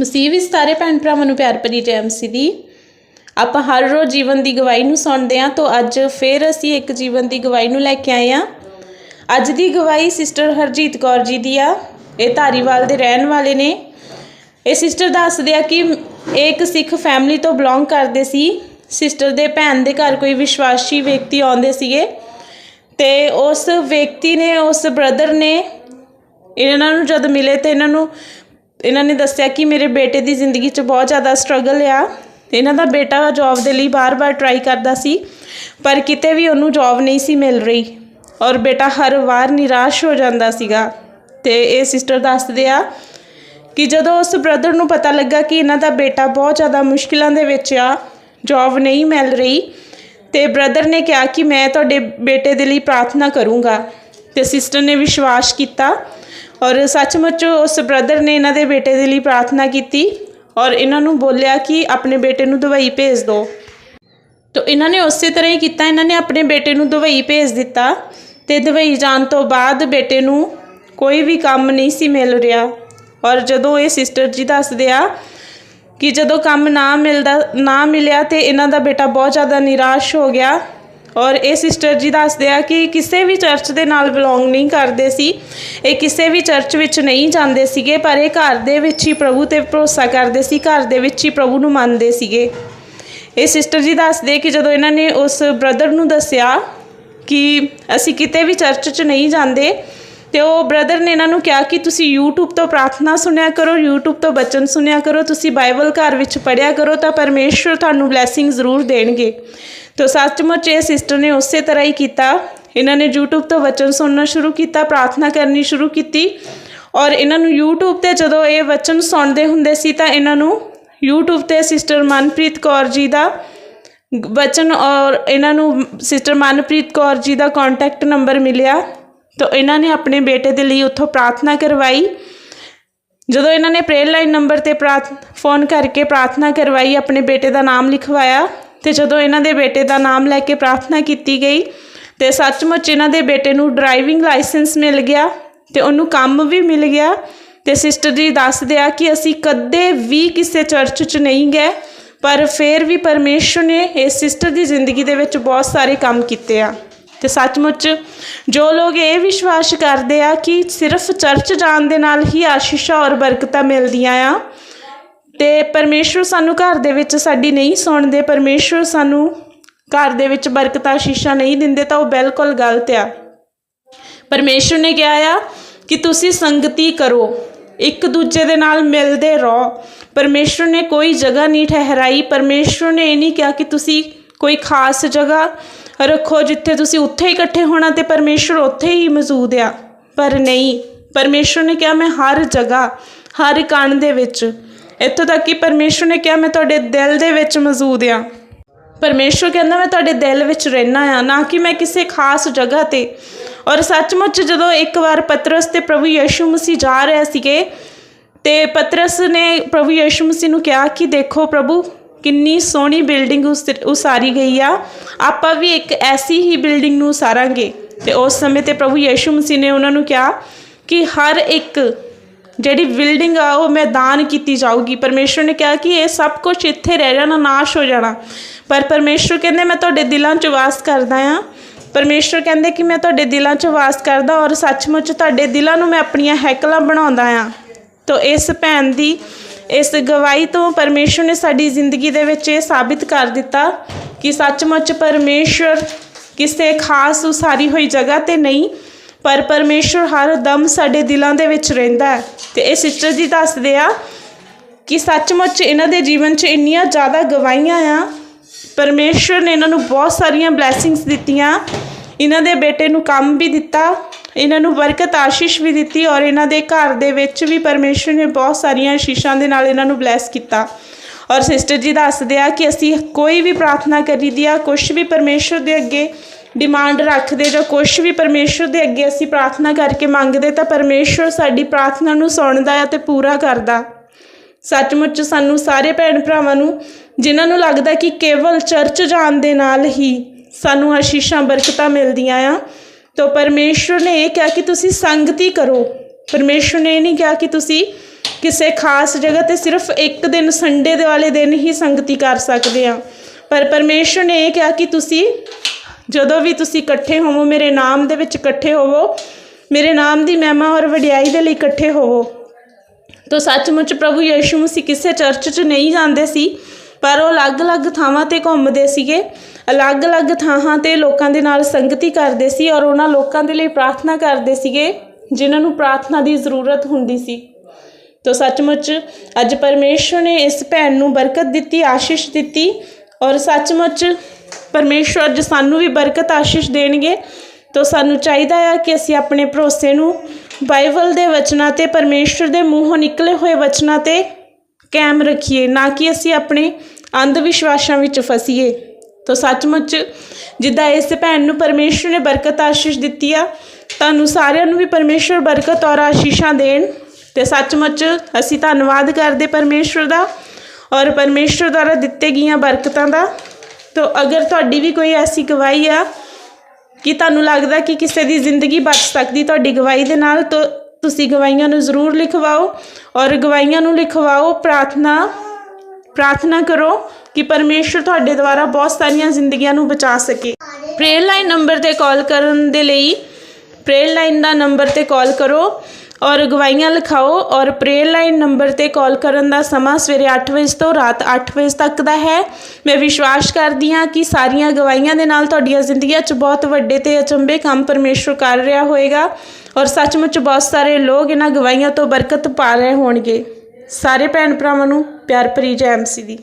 ਮਸੀਹ ਵਿੱਚ ਸਾਰੇ ਭੈਣ ਭਰਾਵਾਂ ਨੂੰ ਪਿਆਰ ਭਰੀ ਜੈ ਮਸੀਹ ਦੀ। ਆਪਾਂ ਹਰ ਰੋਜ਼ ਜੀਵਨ ਦੀ ਗਵਾਹੀ ਨੂੰ ਸੁਣਦੇ ਹਾਂ, ਤਾਂ ਅੱਜ ਫੇਰ ਅਸੀਂ ਇੱਕ ਜੀਵਨ ਦੀ ਗਵਾਹੀ ਨੂੰ ਲੈ ਕੇ ਆਏ ਹਾਂ। ਅੱਜ ਦੀ ਗਵਾਹੀ ਸਿਸਟਰ ਹਰਜੀਤ ਕੌਰ ਜੀ ਦੀ ਆ। ਇਹ ਧਾਰੀਵਾਲ ਦੇ ਰਹਿਣ ਵਾਲੇ ਨੇ। ਇਹ ਸਿਸਟਰ ਦੱਸਦੇ ਆ ਕਿ ਇਹ ਇੱਕ ਸਿੱਖ ਫੈਮਿਲੀ ਤੋਂ ਬਿਲੋਂਗ ਕਰਦੇ ਸੀ। ਸਿਸਟਰ ਦੇ ਭੈਣ ਦੇ ਘਰ ਕੋਈ ਵਿਸ਼ਵਾਸੀ ਵਿਅਕਤੀ ਆਉਂਦੇ ਸੀਗੇ ਤੇ ਉਸ ਵਿਅਕਤੀ ਨੇ, ਉਸ ਬ੍ਰਦਰ ਨੇ ਇਹਨਾਂ ਨੂੰ ਜਦ ਮਿਲੇ ਤੇ ਇਹਨਾਂ ਨੂੰ ਇਹਨਾਂ ਨੇ ਦੱਸਿਆ ਕਿ ਮੇਰੇ ਬੇਟੇ ਦੀ ਜ਼ਿੰਦਗੀ 'ਚ ਬਹੁਤ ਜ਼ਿਆਦਾ ਸਟਰਗਲ ਆ। ਇਹਨਾਂ ਦਾ ਬੇਟਾ ਜੌਬ ਦੇ ਲਈ ਬਾਰ-ਬਾਰ ਟਰਾਈ ਕਰਦਾ ਸੀ, ਪਰ ਕਿਤੇ ਵੀ ਉਹਨੂੰ ਜੌਬ ਨਹੀਂ ਸੀ ਮਿਲ ਰਹੀ ਔਰ ਬੇਟਾ ਹਰ ਵਾਰ ਨਿਰਾਸ਼ ਹੋ ਜਾਂਦਾ ਸੀਗਾ। ਤੇ ਇਹ ਸਿਸਟਰ ਦੱਸਦੇ ਆ ਕਿ ਜਦੋਂ ਉਸ ਬ੍ਰਦਰ ਨੂੰ ਪਤਾ ਲੱਗਾ ਕਿ ਇਹਨਾਂ ਦਾ ਬੇਟਾ ਬਹੁਤ ਜ਼ਿਆਦਾ ਮੁਸ਼ਕਿਲਾਂ ਦੇ ਵਿੱਚ ਆ ਜੌਬ ਨਹੀਂ ਮਿਲ ਰਹੀ, ਤੇ ਬ੍ਰਦਰ ਨੇ ਕਿਹਾ ਕਿ ਮੈਂ ਤੁਹਾਡੇ ਬੇਟੇ ਦੇ ਲਈ ਪ੍ਰਾਰਥਨਾ ਕਰੂੰਗਾ। ਤੇ ਸਿਸਟਰ ਨੇ ਵਿਸ਼ਵਾਸ ਕੀਤਾ ਔਰ ਸੱਚਮੁੱਚ ਉਸ ਬ੍ਰਦਰ ਨੇ ਇਹਨਾਂ ਦੇ ਬੇਟੇ ਦੇ ਲਈ ਪ੍ਰਾਰਥਨਾ ਕੀਤੀ ਔਰ ਇਹਨਾਂ ਨੂੰ ਬੋਲਿਆ ਕਿ ਆਪਣੇ ਬੇਟੇ ਨੂੰ ਦੁਬਈ ਭੇਜ ਦਿਓ ਤੋ ਇਹਨਾਂ ਨੇ ਉਸੇ ਤਰ੍ਹਾਂ ਹੀ ਕੀਤਾ, ਇਹਨਾਂ ਨੇ ਆਪਣੇ ਬੇਟੇ ਨੂੰ ਦੁਬਈ ਭੇਜ ਦਿੱਤਾ ਤੇ ਦੁਬਈ ਜਾਣ ਤੋਂ ਬਾਅਦ ਬੇਟੇ ਨੂੰ ਕੋਈ ਵੀ ਕੰਮ ਨਹੀਂ ਸੀ ਮਿਲ ਰਿਹਾ। ਔਰ ਜਦੋਂ ਇਹ ਸਿਸਟਰ ਜੀ ਦੱਸਦੇ ਆ ਕਿ ਜਦੋਂ ਕੰਮ ਨਾ ਮਿਲਦਾ, ਨਾ ਮਿਲਿਆ ਤੇ ਇਹਨਾਂ ਦਾ ਬੇਟਾ ਬਹੁਤ ਜ਼ਿਆਦਾ ਨਿਰਾਸ਼ ਹੋ ਗਿਆ ਔਰ ਇਹ ਸਿਸਟਰ ਜੀ ਦੱਸਦੇ ਆ ਕਿ ਕਿਸੇ ਵੀ ਚਰਚ ਦੇ ਨਾਲ ਬਿਲੋਂਗ ਨਹੀਂ ਕਰਦੇ ਸੀ। ਇਹ ਕਿਸੇ ਵੀ ਚਰਚ ਵਿੱਚ ਨਹੀਂ ਜਾਂਦੇ ਸੀਗੇ, ਪਰ ਇਹ ਘਰ ਦੇ ਵਿੱਚ ਹੀ ਪ੍ਰਭੂ ਤੇ ਭਰੋਸਾ ਕਰਦੇ ਸੀ, ਘਰ ਦੇ ਵਿੱਚ ਹੀ ਪ੍ਰਭੂ ਨੂੰ ਮੰਨਦੇ ਸੀਗੇ। ਇਹ ਸਿਸਟਰ ਜੀ ਦੱਸਦੇ ਕਿ ਜਦੋਂ ਇਹਨਾਂ ਨੇ ਉਸ ਬ੍ਰਦਰ ਨੂੰ ਦੱਸਿਆ ਕਿ ਅਸੀਂ ਕਿਤੇ ਵੀ ਚਰਚ 'ਚ ਨਹੀਂ ਜਾਂਦੇ ਤੇ ਉਹ ਬ੍ਰਦਰ ਨੇ ਇਹਨਾਂ ਨੂੰ ਕਿਹਾ ਕਿ ਤੁਸੀਂ YouTube ਤੋਂ ਪ੍ਰਾਰਥਨਾ ਸੁਣਿਆ ਕਰੋ, YouTube ਤੋਂ ਬਚਨ ਸੁਣਿਆ ਕਰੋ, ਤੁਸੀਂ ਬਾਈਬਲ ਘਰ ਵਿੱਚ ਪੜ੍ਹਿਆ ਕਰੋ ਤਾਂ ਪਰਮੇਸ਼ਵਰ ਤੁਹਾਨੂੰ ਬਲੇਸਿੰਗ ਜ਼ਰੂਰ ਦੇਣਗੇ। ਤੋ ਸੱਚਮੁੱਚ ਇਹ ਸਿਸਟਰ ਨੇ ਉਸੇ ਤਰ੍ਹਾਂ ਹੀ ਕੀਤਾ। ਇਹਨਾਂ ਨੇ YouTube ਤੋਂ ਵਚਨ ਸੁਣਨਾ ਸ਼ੁਰੂ ਕੀਤਾ, ਪ੍ਰਾਰਥਨਾ ਕਰਨੀ ਸ਼ੁਰੂ ਕੀਤੀ ਔਰ ਇਹਨਾਂ ਨੂੰ YouTube ਤੇ ਜਦੋਂ ਇਹ ਵਚਨ ਸੁਣਦੇ ਹੁੰਦੇ ਸੀ ਤਾਂ ਇਹਨਾਂ ਨੂੰ YouTube ਤੇ ਸਿਸਟਰ ਮਨਪ੍ਰੀਤ ਕੌਰ ਜੀ ਦਾ ਵਚਨ ਔਰ ਇਹਨਾਂ ਨੂੰ ਸਿਸਟਰ ਮਨਪ੍ਰੀਤ ਕੌਰ ਜੀ ਦਾ ਕੰਟੈਕਟ ਨੰਬਰ ਮਿਲਿਆ। ਤਾਂ ਇਹਨਾਂ ਨੇ ਆਪਣੇ ਬੇਟੇ ਦੇ ਲਈ ਉੱਥੋਂ ਪ੍ਰਾਰਥਨਾ ਕਰਵਾਈ। ਜਦੋਂ ਇਹਨਾਂ ਨੇ ਪ੍ਰੇਅਰ ਲਾਈਨ ਨੰਬਰ ਤੇ ਪ੍ਰਾਰਥ ਫੋਨ ਕਰਕੇ ਪ੍ਰਾਰਥਨਾ ਕਰਵਾਈ, ਆਪਣੇ ਬੇਟੇ ਦਾ ਨਾਮ ਲਿਖਵਾਇਆ ਤੇ ਜਦੋਂ ਇਹਨਾਂ ਦੇ ਬੇਟੇ ਦਾ ਨਾਮ ਲੈ ਕੇ ਪ੍ਰਾਰਥਨਾ ਕੀਤੀ ਗਈ ਤੇ ਸੱਚਮੁੱਚ ਇਹਨਾਂ ਦੇ ਬੇਟੇ ਨੂੰ ਡਰਾਈਵਿੰਗ ਲਾਇਸੈਂਸ ਮਿਲ ਗਿਆ ਤੇ ਉਹਨੂੰ ਕੰਮ ਵੀ ਮਿਲ ਗਿਆ ਤੇ ਸਿਸਟਰ ਜੀ ਦੱਸਦੇ ਆ ਕਿ ਅਸੀਂ ਕਦੇ ਵੀ ਕਿਸੇ ਚਰਚ 'ਚ ਨਹੀਂ ਗਏ, ਪਰ ਫਿਰ ਵੀ ਪਰਮੇਸ਼ਰ ਨੇ ਇਸ ਸਿਸਟਰ ਦੀ ਜ਼ਿੰਦਗੀ ਦੇ ਵਿੱਚ ਬਹੁਤ ਸਾਰੇ ਕੰਮ ਕੀਤੇ ਆ। ਤੇ ਸੱਚਮੁੱਚ ਜੋ ਲੋਕ ਇਹ ਵਿਸ਼ਵਾਸ ਕਰਦੇ ਆ ਕਿ ਸਿਰਫ ਚਰਚ ਜਾਣ ਦੇ ਨਾਲ ਹੀ ਆਸ਼ੀਸ਼ਾਂ ਔਰ ਬਰਕਤਾਂ ਮਿਲਦੀਆਂ ਆ, ਤੇ ਪਰਮੇਸ਼ਰ ਸਾਨੂੰ ਘਰ ਦੇ ਵਿੱਚ ਸਾਡੀ ਨਹੀਂ ਸੁਣਦੇ ਪਰਮੇਸ਼ਰ ਸਾਨੂੰ ਘਰ ਦੇ ਵਿੱਚ ਬਰਕਤਾਂ, ਆਸ਼ੀਸ਼ਾਂ ਨਹੀਂ ਦਿੰਦੇ ਤਾਂ ਉਹ ਬਿਲਕੁਲ ਗਲਤ ਆ। ਪਰਮੇਸ਼ਰ ਨੇ ਕਿਹਾ ਆ ਕਿ ਤੁਸੀਂ ਸੰਗਤੀ ਕਰੋ, ਇੱਕ ਦੂਜੇ ਦੇ ਨਾਲ ਮਿਲਦੇ ਰਹੋ। ਪਰਮੇਸ਼ਰ ਨੇ ਕੋਈ ਜਗ੍ਹਾ ਨਹੀਂ ਠਹਿਰਾਈ ਪਰਮੇਸ਼ਰ ਨੇ ਇਹ ਨਹੀਂ ਕਿਹਾ ਕਿ ਤੁਸੀਂ ਕੋਈ ਖਾਸ ਜਗ੍ਹਾ ਰੱਖੋ ਜਿੱਥੇ ਤੁਸੀਂ ਉੱਥੇ ਹੀ ਇਕੱਠੇ ਹੋਣਾ ਤੇ ਪਰਮੇਸ਼ਰ ਉੱਥੇ ਹੀ ਮੌਜੂਦ ਆ। ਪਰ ਨਹੀਂ, ਪਰਮੇਸ਼ਰ ਨੇ ਕਿਹਾ, ਮੈਂ ਹਰ ਜਗ੍ਹਾ, ਹਰ ਕਣ ਦੇ ਵਿੱਚ। ਇੱਥੋਂ ਤੱਕ ਕਿ ਪਰਮੇਸ਼ਰ ਨੇ ਕਿਹਾ, ਮੈਂ ਤੁਹਾਡੇ ਦਿਲ ਦੇ ਵਿੱਚ ਮੌਜੂਦ ਆ। ਪਰਮੇਸ਼ਰ ਕਹਿੰਦਾ, ਮੈਂ ਤੁਹਾਡੇ ਦਿਲ ਵਿੱਚ ਰਹਿਣਾ ਆ, ਨਾ ਕਿ ਮੈਂ ਕਿਸੇ ਖਾਸ ਜਗ੍ਹਾ ਤੇ। ਔਰ ਸੱਚਮੁੱਚ ਜਦੋਂ ਇੱਕ ਵਾਰ ਪਤਰਸ ਤੇ ਪ੍ਰਭੂ ਯਿਸੂ ਮਸੀਹ ਜਾ ਰਹੇ ਸੀਗੇ, ਤੇ ਪਤਰਸ ਨੇ ਪ੍ਰਭੂ ਯਿਸੂ ਮਸੀਹ ਨੂੰ ਕਿਹਾ ਕਿ, ਦੇਖੋ ਪ੍ਰਭੂ ਕਿੰਨੀ ਸੋਹਣੀ ਬਿਲਡਿੰਗ ਉਸ ਉਸਾਰੀ ਗਈ ਆ। ਆਪਾਂ ਵੀ ਇੱਕ ਐਸੀ ਹੀ ਬਿਲਡਿੰਗ ਨੂੰ ਉਸਾਰਾਂਗੇ। ਤੇ ਉਸ ਸਮੇਂ ਤੇ ਪ੍ਰਭੂ ਯਿਸੂ ਮਸੀਹ ਨੇ ਉਹਨਾਂ ਨੂੰ ਕਿਹਾ ਕਿ ਹਰ ਇੱਕ ਜਿਹੜੀ ਬਿਲਡਿੰਗ ਆ, ਉਹ ਮੈਦਾਨ ਕੀਤੀ ਜਾਊਗੀ। ਪਰਮੇਸ਼ਰ ਨੇ ਕਿਹਾ ਕਿ ਇਹ ਸਭ ਕੁਝ ਇੱਥੇ ਰਹਿ ਜਾਣਾ, ਨਾਸ਼ ਹੋ ਜਾਣਾ। ਪਰ ਪਰਮੇਸ਼ਰ ਕਹਿੰਦੇ, ਮੈਂ ਤੁਹਾਡੇ ਦਿਲਾਂ 'ਚ ਵਾਸ ਕਰਦਾ ਆ। ਪਰਮੇਸ਼ਰ ਕਹਿੰਦੇ ਕਿ, ਮੈਂ ਤੁਹਾਡੇ ਦਿਲਾਂ 'ਚ ਵਾਸ ਕਰਦਾ ਔਰ ਸੱਚਮੁੱਚ ਤੁਹਾਡੇ ਦਿਲਾਂ ਨੂੰ ਮੈਂ ਆਪਣੀਆਂ ਹੈਕਲਾਂ ਬਣਾਉਂਦਾ ਆ। ਤੋ ਇਸ ਭੈਣ ਦੀ ਇਸ ਗਵਾਹੀ ਤੋਂ ਪਰਮੇਸ਼ਰ ਨੇ ਸਾਡੀ ਜ਼ਿੰਦਗੀ ਦੇ ਵਿੱਚ ਇਹ ਸਾਬਿਤ ਕਰ ਦਿੱਤਾ ਕਿ ਸੱਚਮੁੱਚ ਪਰਮੇਸ਼ਰ ਕਿਸੇ ਖਾਸ ਉਸਾਰੀ ਹੋਈ ਜਗ੍ਹਾ ਤੇ ਨਹੀਂ, ਪਰ ਪਰਮੇਸ਼ਰ ਹਰ ਦਮ ਸਾਡੇ ਦਿਲਾਂ ਦੇ ਵਿੱਚ ਰਹਿੰਦਾ ਹੈ। ਤੇ ਇਹ ਸਿਸਟਰ ਜੀ ਦੱਸਦੇ ਆ ਕਿ ਸੱਚਮੁੱਚ ਇਹਨਾਂ ਦੇ ਜੀਵਨ 'ਚ ਇੰਨੀਆਂ ਜ਼ਿਆਦਾ ਗਵਾਹੀਆਂ ਆ। ਪਰਮੇਸ਼ਰ ਨੇ ਇਹਨਾਂ ਨੂੰ ਬਹੁਤ ਸਾਰੀਆਂ ਬਲੇਸਿੰਗਸ ਦਿੱਤੀਆਂ। ਇਹਨਾਂ ਦੇ ਬੇਟੇ ਨੂੰ ਕੰਮ ਵੀ ਦਿੱਤਾ। ਇਹਨਾਂ ਨੂੰ ਬਰਕਤ ਆਸ਼ੀਸ਼ ਵੀ ਦਿੱਤੀ ਔਰ ਇਹਨਾਂ ਦੇ ਘਰ ਦੇ ਵਿੱਚ ਵੀ ਪਰਮੇਸ਼ਰ ਨੇ ਬਹੁਤ ਸਾਰੀਆਂ ਆਸ਼ੀਸ਼ਾਂ ਦੇ ਨਾਲ ਇਹਨਾਂ ਨੂੰ ਬਲੈਸ ਕੀਤਾ। ਔਰ ਸਿਸਟਰ ਜੀ ਦੱਸਦੇ ਆ ਕਿ ਅਸੀਂ ਕੋਈ ਵੀ ਪ੍ਰਾਰਥਨਾ ਕਰੀ ਦੀ ਆ ਕੁਝ ਵੀ ਪਰਮੇਸ਼ਰ ਦੇ ਅੱਗੇ ਡਿਮਾਂਡ ਰੱਖਦੇ ਜਾਂ ਕੁਝ ਵੀ ਪਰਮੇਸ਼ਰ ਦੇ ਅੱਗੇ ਅਸੀਂ ਪ੍ਰਾਰਥਨਾ ਕਰਕੇ ਮੰਗਦੇ ਤਾਂ ਪਰਮੇਸ਼ਰ ਸਾਡੀ ਪ੍ਰਾਰਥਨਾ ਨੂੰ ਸੁਣਦਾ ਆ ਤੇ ਪੂਰਾ ਕਰਦਾ। ਸੱਚਮੁੱਚ ਸਾਨੂੰ ਸਾਰੇ ਭੈਣ ਭਰਾਵਾਂ ਨੂੰ ਜਿਨ੍ਹਾਂ ਨੂੰ ਲੱਗਦਾ ਕਿ ਕੇਵਲ ਚਰਚ ਜਾਣ ਦੇ ਨਾਲ ਹੀ ਸਾਨੂੰ ਆਸ਼ੀਸ਼ਾਂ, ਬਰਕਤਾਂ ਮਿਲਦੀਆਂ ਆ। ਤਾਂ ਪਰਮੇਸ਼ਰ ਨੇ ਇਹ ਕਿਹਾ ਕਿ ਤੁਸੀਂ ਸੰਗਤੀ ਕਰੋ। ਪਰਮੇਸ਼ਰ ਨੇ ਇਹ ਨਹੀਂ ਕਿਹਾ ਕਿ ਤੁਸੀਂ ਕਿਸੇ ਖਾਸ ਜਗ੍ਹਾ ਤੇ ਸਿਰਫ ਇੱਕ ਦਿਨ ਸੰਡੇ ਦੇ ਵਾਲੇ ਦਿਨ ਹੀ ਸੰਗਤੀ ਕਰ ਸਕਦੇ ਹਾਂ ਪਰ ਪਰਮੇਸ਼ਰ ਨੇ ਇਹ ਕਿਹਾ ਕਿ ਤੁਸੀਂ ਜਦੋਂ ਵੀ ਤੁਸੀਂ ਇਕੱਠੇ ਹੋਵੋ, ਮੇਰੇ ਨਾਮ ਦੇ ਵਿੱਚ ਇਕੱਠੇ ਹੋਵੋ, ਮੇਰੇ ਨਾਮ ਦੀ ਮਹਿਮਾ ਔਰ ਵਡਿਆਈ ਦੇ ਲਈ ਇਕੱਠੇ ਹੋਵੋ। ਤੋ ਸੱਚਮੁੱਚ ਪ੍ਰਭੂ ਯੀਸ਼ੂ ਮਸੀਹ ਕਿਸੇ ਚਰਚ 'ਚ ਨਹੀਂ ਜਾਂਦੇ ਸੀ। ਪਰ ਉਹ ਅਲੱਗ-ਅਲੱਗ ਥਾਵਾਂ ਤੇ ਘੁੰਮਦੇ ਸੀਗੇ। ਅਲੱਗ-ਅਲੱਗ ਥਾਵਾਂ ਤੇ ਲੋਕਾਂ ਦੇ ਨਾਲ ਸੰਗਤੀ ਕਰਦੇ ਸੀ ਔਰ ਉਹਨਾਂ ਲੋਕਾਂ ਦੇ ਲਈ ਪ੍ਰਾਰਥਨਾ ਕਰਦੇ ਸੀਗੇ, ਜਿਨ੍ਹਾਂ ਨੂੰ ਪ੍ਰਾਰਥਨਾ ਦੀ ਜ਼ਰੂਰਤ ਹੁੰਦੀ ਸੀ। ਤੋ ਸੱਚਮੁੱਚ ਅੱਜ ਪਰਮੇਸ਼ਵਰ ਨੇ ਇਸ ਭੈਣ ਨੂੰ ਬਰਕਤ ਦਿੱਤੀ, ਆਸ਼ੀਸ਼ ਦਿੱਤੀ ਔਰ ਸੱਚਮੁੱਚ ਪਰਮੇਸ਼ਵਰ ਅੱਜ ਸਾਨੂੰ ਵੀ ਬਰਕਤ, ਆਸ਼ੀਸ਼ ਦੇਣਗੇ। ਤੋ ਸਾਨੂੰ ਚਾਹੀਦਾ ਆ ਕਿ ਅਸੀਂ ਆਪਣੇ ਭਰੋਸੇ ਨੂੰ ਬਾਈਬਲ ਦੇ ਵਚਨਾਂ ਤੇ, ਪਰਮੇਸ਼ਵਰ ਦੇ ਮੂੰਹੋਂ ਨਿਕਲੇ ਹੋਏ ਵਚਨਾਂ ਤੇ ਕਾਇਮ ਰੱਖੀਏ, ਨਾ ਕਿ ਅਸੀਂ ਆਪਣੇ ਅੰਧ ਵਿਸ਼ਵਾਸਾਂ ਵਿੱਚ ਫਸੀਏ। ਤਾਂ ਸੱਚਮੁੱਚ ਜਿੱਦਾਂ ਇਸ ਭੈਣ ਨੂੰ ਪਰਮੇਸ਼ਵਰ ਨੇ ਬਰਕਤ ਆਸ਼ੀਸ਼ ਦਿੱਤੀ ਆ, ਤੁਹਾਨੂੰ ਸਾਰਿਆਂ ਨੂੰ ਵੀ ਪਰਮੇਸ਼ਵਰ ਬਰਕਤ ਔਰ ਆਸ਼ੀਸ਼ਾਂ ਦੇਣ। ਤੇ ਸੱਚਮੁੱਚ ਅਸੀਂ ਧੰਨਵਾਦ ਕਰਦੇ ਪਰਮੇਸ਼ਵਰ ਦਾ ਔਰ ਪਰਮੇਸ਼ਵਰ ਦੁਆਰਾ ਦਿੱਤੇ ਗਈਆਂ ਬਰਕਤਾਂ ਦਾ। ਤੋ ਅਗਰ ਤੁਹਾਡੀ ਵੀ ਕੋਈ ਐਸੀ ਗਵਾਹੀ ਆ ਕਿ ਤੁਹਾਨੂੰ ਲੱਗਦਾ ਕਿ ਕਿਸੇ ਦੀ ਜ਼ਿੰਦਗੀ ਬਚ ਸਕਦੀ ਤੁਹਾਡੀ ਗਵਾਹੀ ਦੇ ਨਾਲ, ਤਾਂ ਤੁਸੀਂ ਗਵਾਹੀਆਂ ਨੂੰ ਜ਼ਰੂਰ ਲਿਖਵਾਓ ਔਰ ਗਵਾਹੀਆਂ ਨੂੰ ਲਿਖਵਾਓ ਪ੍ਰਾਰਥਨਾ ਪ੍ਰਾਰਥਨਾ ਕਰੋ ਕਿ ਪਰਮੇਸ਼ਰ ਤੁਹਾਡੇ ਦੁਆਰਾ ਬਹੁਤ ਸਾਰੀਆਂ ਜ਼ਿੰਦਗੀਆਂ ਨੂੰ ਬਚਾ ਸਕੇ। ਪ੍ਰੇਅਰ ਲਾਈਨ ਨੰਬਰ ਤੇ ਕਾਲ ਕਰਨ ਦੇ ਲਈ ਪ੍ਰੇਅਰ ਲਾਈਨ ਦਾ ਨੰਬਰ ਤੇ ਕਾਲ ਕਰੋ ਔਰ ਗਵਾਈਆਂ ਲਿਖਾਓ ਔਰ ਪ੍ਰੇਅਰ ਲਾਈਨ ਨੰਬਰ ਤੇ ਕਾਲ ਕਰਨ ਦਾ ਸਮਾਂ ਸਵੇਰੇ 8 ਵਜੇ ਤੋਂ ਰਾਤ 8 ਵਜੇ ਤੱਕ ਦਾ ਹੈ। ਮੈਂ ਵਿਸ਼ਵਾਸ ਕਰਦੀ ਹਾਂ ਕਿ ਸਾਰੀਆਂ ਗਵਾਈਆਂ ਦੇ ਨਾਲ ਤੁਹਾਡੀਆਂ ਜ਼ਿੰਦਗੀਆਂ 'ਚ ਬਹੁਤ ਵੱਡੇ ਤੇ ਅਚੰਭੇ ਕੰਮ ਪਰਮੇਸ਼ਰ ਕਰ ਰਿਹਾ ਹੋਏਗਾ ਔਰ ਸੱਚਮੁੱਚ ਬਹੁਤ ਸਾਰੇ ਲੋਕ ਇਹਨਾਂ ਗਵਾਈਆਂ ਤੋਂ ਬਰਕਤ ਪਾ ਰਹੇ ਹੋਣਗੇ। ਸਾਰੇ ਭੈਣ ਭਰਾਵਾਂ ਨੂੰ ਪਿਆਰ ਭਰੀ ਜੈ ਐਮ ਸੀ ਦੀ।